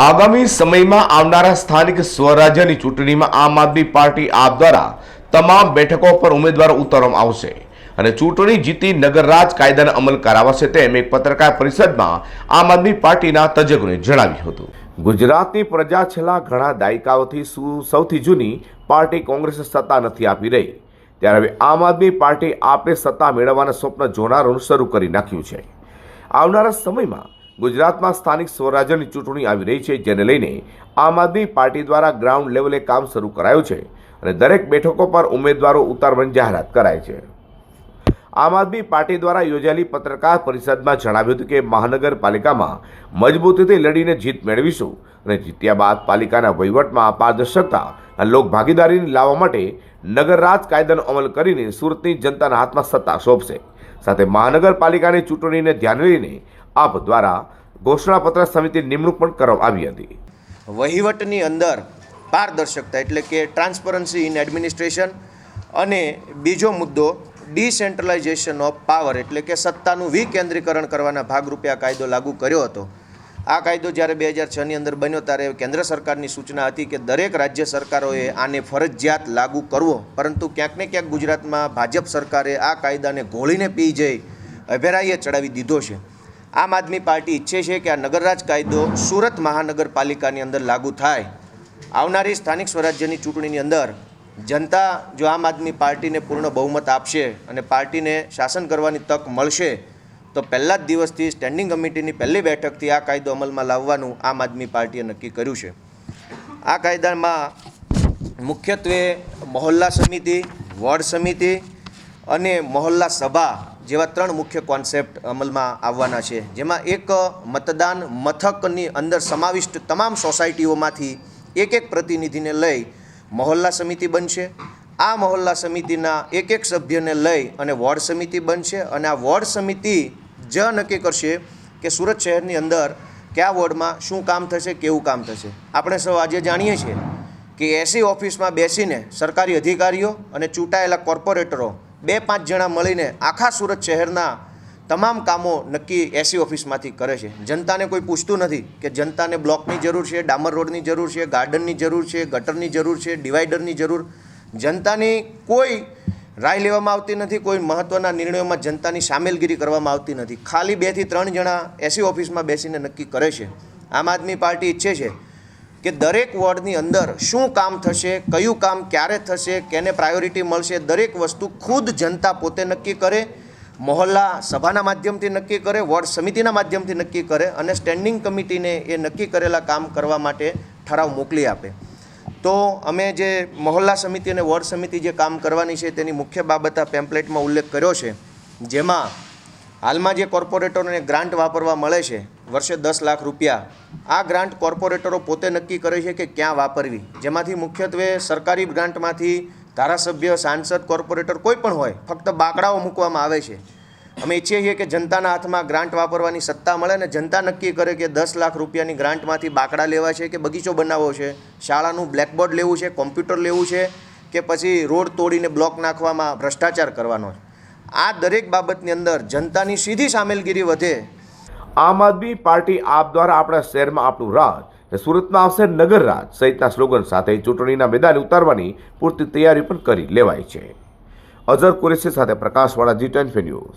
આગામી સમયમાં આવનારા સ્થાનિક સ્વરાજ્યની ચૂંટણીમાં આમ આદમી પાર્ટી આપ દ્વારા તમામ બેઠકો પર ઉમેદવારો ઉતારવામાં આવશે અને ચૂંટણી જીતી નગરરાજ કાયદાનો અમલ કરાવશે તેમ એક પત્રકાર પરિષદમાં આમ આદમી પાર્ટીના તજજ્ઞોએ જણાવ્યું હતું. ગુજરાતની પ્રજા છેલ્લા ઘણા દાયકાઓથી સૌથી જૂની પાર્ટી કોંગ્રેસ સત્તા નથી આપી રહી. ત્યારે હવે આમ આદમી પાર્ટી આપે સત્તા મેળવવાના સ્વપ્ન જોનારું શરૂ કરી નાખ્યું છે. આવનારા સમયમાં ગુજરાતમાં સ્થાનિક સ્વરાજ્યની ચૂંટણી આવી રહી છે, જેને લઈને આમ આદમી પાર્ટી દ્વારા ગ્રાઉન્ડ લેવલે કામ શરૂ કરાયું છે અને દરેક બેઠકો પર ઉમેદવારો ઉતારવાની જાહેરાત કરાય છે. આમ આદમી પાર્ટી દ્વારા યોજાયેલી પત્રકાર પરિષદમાં જણાવ્યું હતું કે મહાનગરપાલિકામાં મજબૂતીથી લડીને જીત મેળવીશું અને જીત્યા બાદ પાલિકાના વહીવટમાં પારદર્શકતા અને લોકભાગીદારીને લાવવા માટે નગરરાજ કાયદાનો અમલ કરીને સુરતની જનતાના હાથમાં સત્તા સોંપશે. સાથે મહાનગરપાલિકાની ચૂંટણીને ધ્યાને લઈને આપ દ્વારા ઘોષણાપત્ર સમિતિ નિમણૂક પણ કરવામાં આવી હતી. વહીવટની અંદર પારદર્શકતા એટલે કે ટ્રાન્સપરન્સી ઇન એડમિનિસ્ટ્રેશન અને બીજો મુદ્દો ડિસેન્ટ્રલાઇઝેશન ઓફ પાવર એટલે કે સત્તાનું વિકેન્દ્રીકરણ કરવાના ભાગરૂપે આ કાયદો લાગુ કર્યો હતો. આ કાયદો જ્યારે બે હજાર છની અંદર બન્યો ત્યારે કેન્દ્ર સરકારની સૂચના હતી કે દરેક રાજ્ય સરકારોએ આને ફરજિયાત લાગુ કરવો. પરંતુ ક્યાંક ને ક્યાંક ગુજરાતમાં ભાજપ સરકારે આ કાયદાને ઘોળીને પી જઈ અભેરાઈએ ચડાવી દીધો છે. આમ આદમી પાર્ટી ઈચ્છે છે કે આ નગરરાજ કાયદો સુરત મહાનગરપાલિકાની અંદર લાગુ થાય. આવનારી સ્થાનિક સ્વરાજ્યની ચૂંટણીની અંદર જનતા જો આમ આદમી પાર્ટીને પૂર્ણ બહુમત આપશે અને પાર્ટીને શાસન કરવાની તક મળશે, તો પહેલા જ દિવસથી સ્ટેન્ડિંગ કમિટીની પહેલી બેઠકથી આ કાયદો અમલમાં લાવવાનું આમ આદમી પાર્ટીએ નક્કી કર્યું છે. આ કાયદામાં મુખ્યત્વે મહોલ્લા સમિતિ, વોર્ડ સમિતિ અને મહોલ્લા સભા જેવા ત્રણ મુખ્ય કોન્સેપ્ટ અમલમાં આવવાના છે. જેમાં એક મતદાન મથકની અંદર સમાવિષ્ટ તમામ સોસાયટીઓમાંથી એક એક પ્રતિનિધિને લઈ મહોલ્લા સમિતિ બનશે. આ મહોલ્લા સમિતિના એક એક સભ્યને લઈ અને વોર્ડ સમિતિ બનશે અને આ વોર્ડ સમિતિ જ નક્કી કરશે કે સુરત શહેરની અંદર કયા વોર્ડમાં શું કામ થશે, કેવું કામ થશે. આપણે સૌ આજે જાણીએ છીએ કે એસી ઓફિસમાં બેસીને સરકારી અધિકારીઓ અને ચૂંટાયેલા કોર્પોરેટરો બે પાંચ જણા મળીને આખા સુરત શહેરના તમામ કામો નક્કી એસી ઓફિસમાંથી કરે છે. જનતાને કોઈ પૂછતું નથી કે જનતાને બ્લોકની જરૂર છે, ડામર રોડની જરૂર છે, ગાર્ડનની જરૂર છે, ગટરની જરૂર છે, ડિવાઈડરની જરૂર. જનતાની કોઈ રાય લેવામાં આવતી નથી, કોઈ મહત્ત્વના નિર્ણયોમાં જનતાની સામેલગીરી કરવામાં આવતી નથી. ખાલી બેથી ત્રણ જણા એસી ઓફિસમાં બેસીને નક્કી કરે છે. આમ આદમી પાર્ટી ઈચ્છે છે કે દરેક વોર્ડની અંદર શું કામ થશે, કયું કામ ક્યારે થશે, કેને પ્રાયોરિટી મળશે, દરેક વસ્તુ ખુદ જનતા પોતે નક્કી કરે, મહોલ્લા સભાના માધ્યમથી નક્કી કરે, વોર્ડ સમિતિના માધ્યમથી નક્કી કરે અને સ્ટેન્ડિંગ કમિટીને એ નક્કી કરેલા કામ કરવા માટે ઠરાવ મોકલી આપે. તો અમે જે મહોલ્લા સમિતિ અને વોર્ડ સમિતિ જે કામ કરવાની છે તેની મુખ્ય બાબત આ પેમ્પલેટમાં ઉલ્લેખ કર્યો છે, જેમાં હાલમાં જે કોર્પોરેટરોને ગ્રાન્ટ વાપરવા મળે છે વર્ષે દસ લાખ રૂપિયા. આ ગ્રાન્ટ કોર્પોરેટરો પોતે નક્કી કરે છે કે ક્યાં વાપરવી. જેમાંથી મુખ્યત્વે સરકારી ગ્રાન્ટમાંથી ધારાસભ્ય, સાંસદ, કોર્પોરેટર કોઈ પણ હોય, ફક્ત બાકડાઓ મૂકવામાં આવે છે. અમે ઈચ્છીએ છીએ કે જનતાના હાથમાં ગ્રાન્ટ વાપરવાની સત્તા મળે ને જનતા નક્કી કરે કે દસ લાખ રૂપિયાની ગ્રાન્ટમાંથી બાકડા લેવા છે કે બગીચો બનાવવો છે, શાળાનું બ્લેકબોર્ડ લેવું છે, કોમ્પ્યુટર લેવું છે કે પછી રોડ તોડીને બ્લોક નાખવામાં ભ્રષ્ટાચાર કરવાનો આ દરેક બાબતની અંદર જનતાની સીધી સામેલગીરી વધે આમ આદમી પાર્ટી આપ દ્વારા આપણા શહેરમાં આપણું રાજ સુરતમાં આવશે નગર રાજ સહિતના સ્લોગન સાથે ચૂંટણીના મેદાને ઉતારવાની પૂરતી તૈયારી પણ કરી લેવાય છે. અઝર કુરેશી સાથે પ્રકાશવાળા જી ટેન ન્યૂઝ.